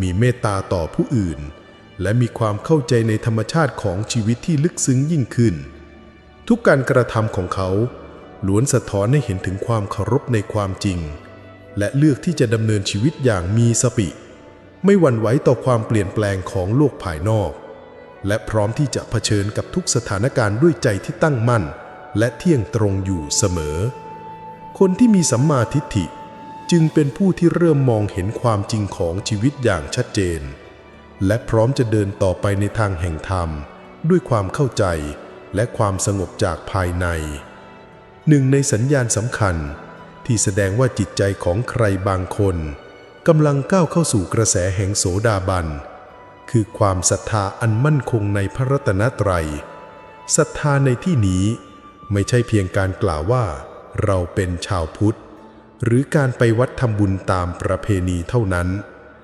มีเมตตาต่อผู้อื่น และมีความเข้าใจในธรรมชาติของชีวิตที่ลึกซึ้งยิ่งขึ้น ทุกการกระทำของเขาล้วนสะท้อนให้เห็นถึงความเคารพในความจริง และเลือกที่จะดำเนินชีวิตอย่างมีสติไม่หวั่นไหวต่อความเปลี่ยนแปลงของโลกภายนอก และพร้อมที่จะเผชิญกับทุกสถานการณ์ด้วยใจที่ตั้งมั่น และเที่ยงตรงอยู่เสมอ คนที่มีสัมมาทิฏฐิ จึงเป็นผู้ที่เริ่มมองเห็นความจริงของชีวิตอย่างชัดเจน และพร้อมจะเดินต่อไปในทางแห่งธรรม ด้วยความเข้าใจและความสงบจากภายใน หนึ่งในสัญญาณสำคัญที่แสดงว่าจิตใจของใครบางคนกำลังก้าวเข้าสู่กระแสแห่งโสดาบัน คือความศรัทธาอันมั่นคงในพระรัตนตรัยศรัทธาในที่นี้ไม่ใช่เพียงการกล่าวว่า เราเป็นชาวพุทธ หรือการไปวัดทำบุญตามประเพณีเท่านั้น